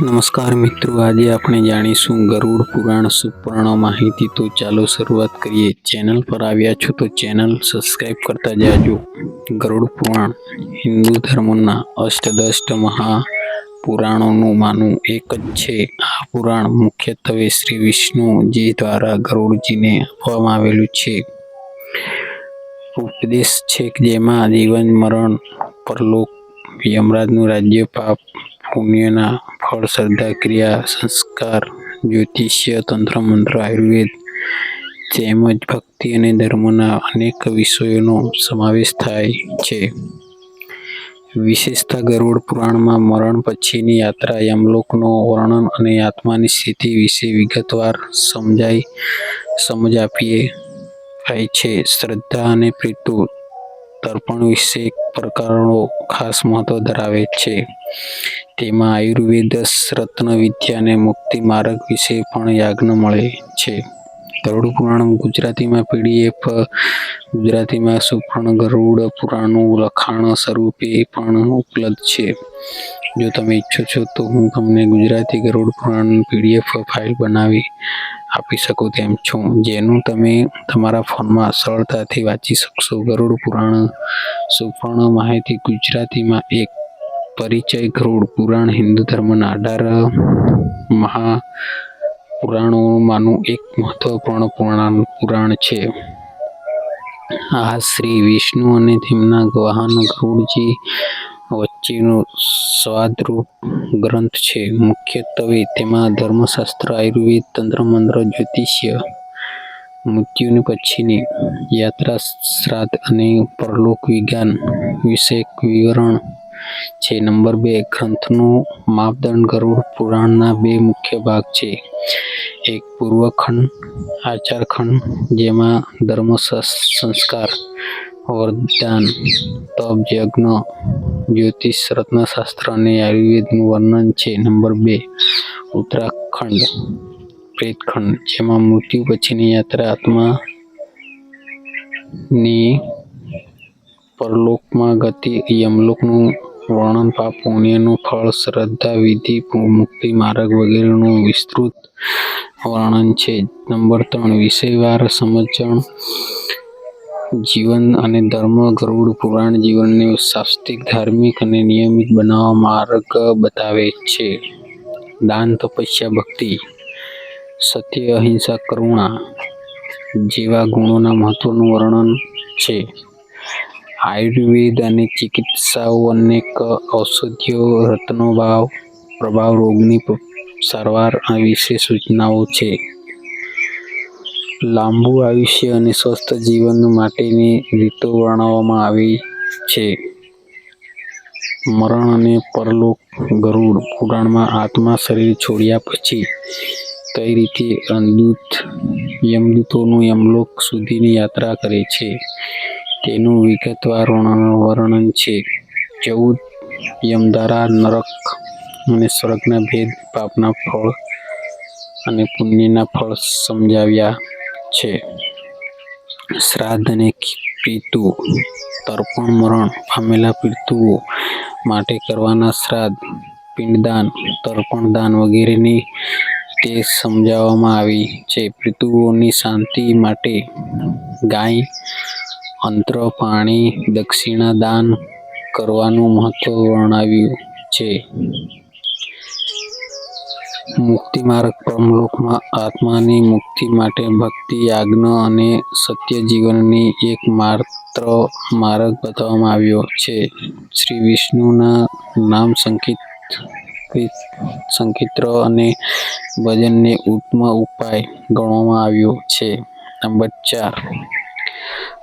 નમસ્કાર મિત્રો, આજે આપણે જાણીશું ગરુડ પુરાણ સુપર્ણ માહિતી. તો ચાલો શરૂઆત કરીએ. ચેનલ પર આવ્યા છો તો ચેનલ સબસ્ક્રાઈબ કરતા જાજો. ગરુડ પુરાણ, હિન્દુ ધર્મના અષ્ટદષ્ટ મહા પુરાણોનું માનું એક જ છે. આ પુરાણ મુખ્યત્વે શ્રી વિષ્ણુજી દ્વારા ગરુડજીને આપવામાં આવેલું છે. ઉપદેશ છે જેમાં જીવન, મરણ, પરલોક, યમરાજનું રાજ્ય, પાપ પુણ્યના ફળ, શ્રદ્ધા, ક્રિયા, સંસ્કાર, જ્યોતિષ્ય તંત્ર મંત્ર આયુર્વેદ તેમજ ભક્તિ અને ધર્મના અનેક વિષયોનો સમાવેશ થાય છે. વિશેષતા ગરુડ પુરાણમાં મરણ પછીની યાત્રા, યમલોકનો વર્ણન અને આત્માની સ્થિતિ વિશે વિગતવાર સમજાય, સમજ આપીએ, થાય છે. શ્રદ્ધા અને પ્રીતુ તર્પણ વિશે પ્રકારનો ખાસ મહત્વ ધરાવે છે. તેમાં આયુર્વેદ, રત્ન વિદ્યા અને મુક્તિ માર્ગ વિશે પણ યાજ્ઞ મળે છે. ગરુડ પુરાણ ગુજરાતીમાં પીડીએફ, ગુજરાતીમાં સુપર્ણ ગરુડ પુરાણનું લખાણ સ્વરૂપે પણ ઉપલબ્ધ છે. જો તમે ઈચ્છો છો તો હું તમને ગુજરાતી ગરુડ પુરાણ પીડીએફ ફાઇલ બનાવી આપી શકું તેમ છું. જેનું તમે તમારા ફોનમાં સરળતાથી વાંચી શકશો. ગરુડ પુરાણ સુપર્ણ માહિતી, ગુજરાતીમાં એક પરિચય, ગરુડ પુરાણ, હિન્દુ ધર્મના અઢાર મહા પુરાણોમાંનું એક મહત્વપૂર્ણ પુરાણ પુરાણ છે. આ શ્રી વિષ્ણુ અને તેમના વાહન ગરુડજી વચ્ચેનો સ્વાદરૂપ ગ્રંથ છે. મુખ્યત્વે તેમાં ધર્મશાસ્ત્ર, આયુર્વેદ તંત્ર મંત્ર જ્યોતિષ્ય, મૃત્યુની પછીની યાત્રા શ્રાદ્ધ અને પરલોક વિજ્ઞાન વિષયક વિવરણ છે. નંબર બે, ગ્રંથનું માપદંડ ગરુડ પુરાણના બે મુખ્ય ભાગ છે. એક, પૂર્વખંડ, આચારખંડ, જેમાં ધર્મ સંસ્કાર વરદાન, તપ, યજ્ઞ જ્યોતિષ રત્નશાસ્ત્ર અને આયુર્વેદનું વર્ણન છે. નંબર બે, ઉત્તરાખંડ, પ્રેતખંડ, જેમાં મૃત્યુ પછીની યાત્રા આત્માની પરલોકમાં ગતિ, યમલોકનું વર્ણન પાપ, પુણ્યનું ફળ, શ્રદ્ધા, વિધિ, મુક્તિ, માર્ગ વગેરેનું વિસ્તૃત વર્ણન છે. નંબર ત્રણ, વિષયવાર સમજણ. જીવન અને ધર્મ ગરુડ પુરાણ જીવનને શાસ્તિક ધાર્મિક અને નિયમિત બનાવવા માર્ગ બતાવે છે. દાન, તપસ્યા, ભક્તિ, સત્ય, અહિંસા, કરુણા જેવા ગુણોના મહત્વનું વર્ણન છે. આયુર્વેદ અને ચિકિત્સાઓ અનેક ઔષધિઓ રત્નો ભાવ પ્રભાવ રોગની સારવાર આ વિશે સૂચનાઓ છે. લાંબુ આયુષ્ય અને સ્વસ્થ જીવન માટેની રીતો વર્ણવવામાં આવી છે. મરણ અને પરલોક ગરુડ પુરાણમાં આત્મા શરીર છોડ્યા પછી કઈ રીતે અદૂત યમદૂતોનું યમલોક સુધીની યાત્રા કરે છે, તેનું વિગતવાર વર્ણન છે. ચૌદ યમધારા, નરક અને સ્વર્ગના ભેદ, પાપના ફળ અને પુણ્યના ફળ સમજાવ્યા. છે. શ્રાદ્ધ અને પિતુ તર્પણ, મરણ, પામેલા પિતૃઓ માટે કરવાના શ્રાદ્ધ, પિંડદાન, તર્પણ, દાન વગેરેની તે સમજાવવામાં આવી છે. પિતૃઓની શાંતિ માટે ગાય, અંત્ર, પાણી, દક્ષિણા દાન કરવાનું મહત્ત્વ વર્ણવ્યું છે. મુક્તિ માર્ગ પરમલોકમાં આત્માની મુક્તિ માટે ભક્તિ, યાજ્ઞ અને સત્ય જીવનની એક માત્ર માર્ગ બતાવવામાં આવ્યો છે. શ્રી વિષ્ણુના નામ સંકિત, સંકિત્ર અને ભજનને ઉત્તમ ઉપાય ગણવામાં આવ્યો છે. નંબર ચાર.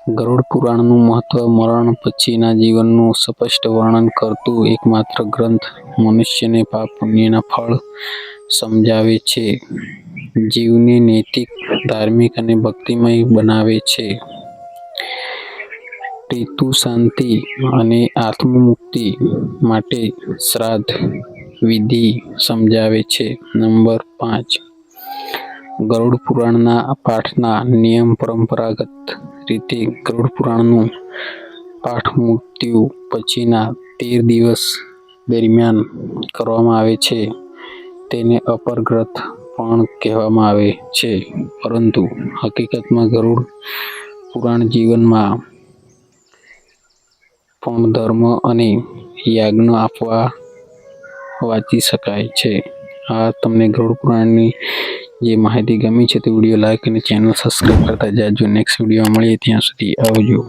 ગરુડ પુરાણનું મહત્વ મરણ પછીના જીવનનું સ્પષ્ટ વર્ણન કરતું એકમાત્ર ગ્રંથ મનુષ્યને પાપ પુણ્યના ફળ સમજાવે છે. જીવને નૈતિક, ધાર્મિક અને ભક્તિમય બનાવે છે. પિતૃ શાંતિ અને આત્મમુક્તિ માટે શ્રાદ્ધ વિધિ સમજાવે છે. નંબર પાંચ. ગરુડ પુરાણના પાઠના નિયમ પરંપરાગત રીતે ગરુડ પુરાણનું પાઠ મૃત્યુ પછીના તેર દિવસ દરમિયાન કરવામાં આવે છે. તેને અપરગ્રથ પણ કહેવામાં આવે છે. પરંતુ હકીકતમાં ગરુડ પુરાણ જીવનમાં પણ ધર્મ અને યાજ્ઞ આપવા વાંચી શકાય છે. આ તમને ગરુડ પુરાણની જે માહિતી ગમી છે તે વીડિયો લાઈક અને ચેનલ સબસ્ક્રાઈબ કરતા જાજો. નેક્સ્ટ વીડિયો મળીએ ત્યાં સુધી આવજો.